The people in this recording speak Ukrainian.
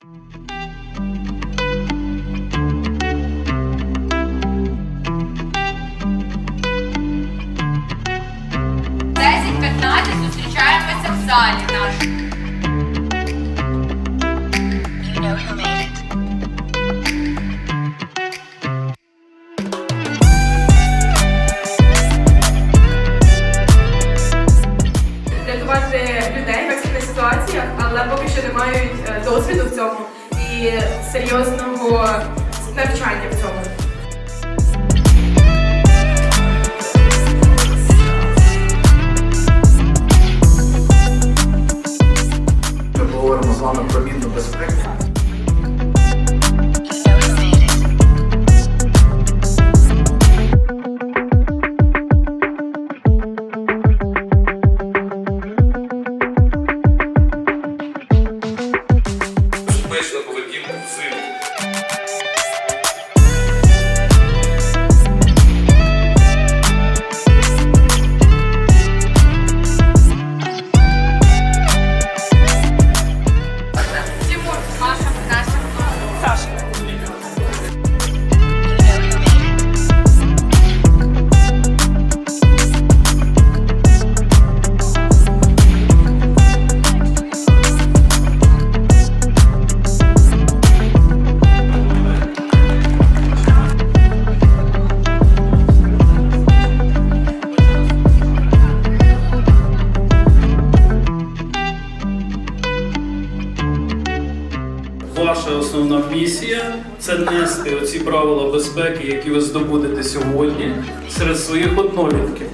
Десять 15 зустрічаємося в залі наш. рятувати людей ситуаціях, але поки що не мають е, досвіду в цьому і серйозного навчання в цьому. Ми говоримо з вами про мінну безпеку. поведінка Ваша основна місія це нести оці правила безпеки, які ви здобудете сьогодні серед своїх однолітків.